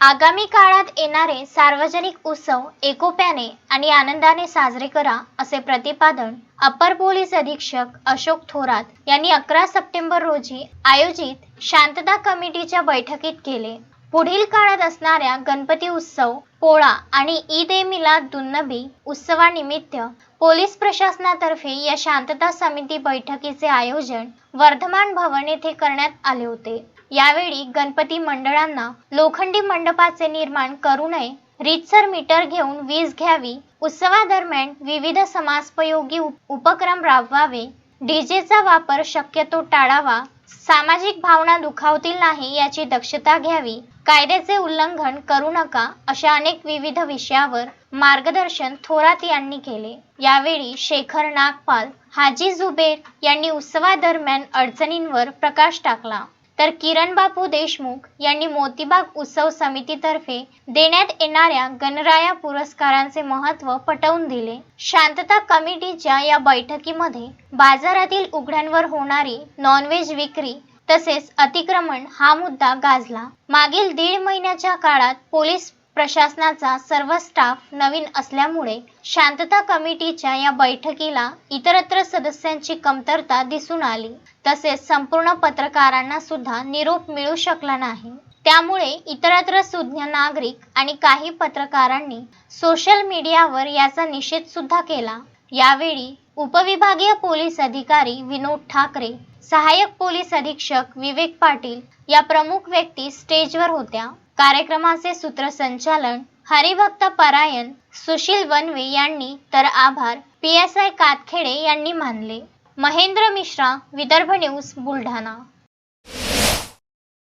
आगामी काळात येणारे सार्वजनिक उत्सव एकोप्याने आणि आनंदाने साजरे करा असे प्रतिपादन अपर पोलीस अधीक्षक अशोक थोरात यांनी अकरा सप्टेंबर रोजी आयोजित शांतता कमिटीच्या बैठकीत केले. पुढील काळात असणाऱ्या गणपती उत्सव पोळा आणि ईद ए मिलाद दुन्नबी उत्सवानिमित्त पोलीस प्रशासनातर्फे या शांतता समिती बैठकीचे आयोजन वर्धमान भवन येथे करण्यात आले होते. यावेळी गणपती मंडळांना लोखंडी मंडपाचे निर्माण करू नये रीतसर मीटर घेऊन वीज घ्यावी उत्सवादरम्यान विविध समाजोपयोगी उप- उपक्रम राबवावे डीजेचा वापर शक्यतो टाळावा सामाजिक भावना दुखावतील नाही याची दक्षता घ्यावी कायद्याचे उल्लंघन करू नका अशा अनेक विविध विषयावर मार्गदर्शन थोरात यांनी केले. यावेळी शेखर नागपाल हाजी जुबेर यांनी उत्सवादरम्यान अडचणींवर प्रकाश टाकला. तर किरण बापू देशमुख यांनी मोतीबाग उत्सव समितीतर्फे देण्यात येणाऱ्या गणराया पुरस्कारांचे महत्त्व पटवून दिले. शांतता कमिटीच्या या बैठकीमध्ये बाजारातील उघड्यांवर होणारी नॉनव्हेज विक्री तसेच अतिक्रमण हा मुद्दा गाजला. मागील दीड महिन्याच्या काळात पोलीस प्रशासनाचा सर्व स्टाफ नवीन असल्यामुळे शांतता कमिटीच्या या बैठकीला इतरत्र सदस्यांची कमतरता दिसून आली. तसेच संपूर्ण पत्रकारांना सुद्धा निरोप मिळू शकला नाही. त्यामुळे इतरत्र सुज्ञ नागरिक आणि काही पत्रकारांनी सोशल मीडियावर याचा निषेध सुद्धा केला. यावेळी उपविभागीय पोलीस अधिकारी विनोद ठाकरे सहाय्यक पोलीस अधीक्षक विवेक पाटील या प्रमुख व्यक्ती स्टेजवर होत्या. कार्यक्रमाचे सूत्रसंचालन हरिभक्त परायण सुशील वनवे यांनी तर आभार पी एस आय कातखेडे यांनी मानले. महेंद्र मिश्रा विदर्भ न्यूज बुलढाणा.